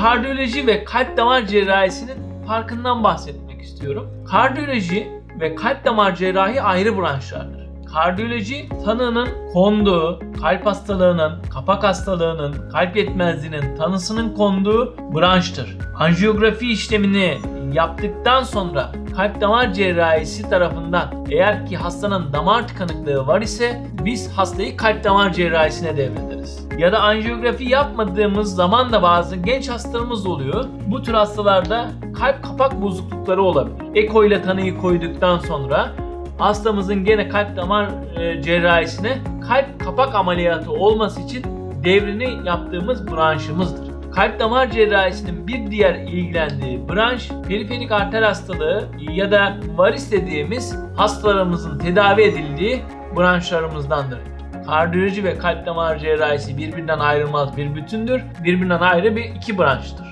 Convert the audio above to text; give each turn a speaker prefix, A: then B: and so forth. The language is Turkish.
A: kardiyoloji ve kalp damar cerrahisinin farkından bahsetmek istiyorum. Kardiyoloji ve kalp damar cerrahi ayrı branşlardır. Kardiyoloji tanının konduğu, kalp hastalığının, kapak hastalığının, kalp yetmezliğinin tanısının konduğu branştır. Anjiyografi işlemini yaptıktan sonra kalp damar cerrahisi tarafından eğer ki hastanın damar tıkanıklığı var ise biz hastayı kalp damar cerrahisine devrederiz. Ya da anjiyografi yapmadığımız zaman da bazı genç hastalarımız oluyor. Bu tür hastalarda kalp kapak bozuklukları olabilir. Eko ile tanıyı koyduktan sonra hastamızın gene kalp damar e, cerrahisine kalp kapak ameliyatı olması için devrini yaptığımız branşımızdır. Kalp damar cerrahisinin bir diğer ilgilendiği branş periferik arter hastalığı ya da varis dediğimiz hastalarımızın tedavi edildiği branşlarımızdandır. Kardiyoloji ve kalp damar cerrahisi birbirinden ayrılmaz bir bütündür. Birbirinden ayrı bir iki branştır.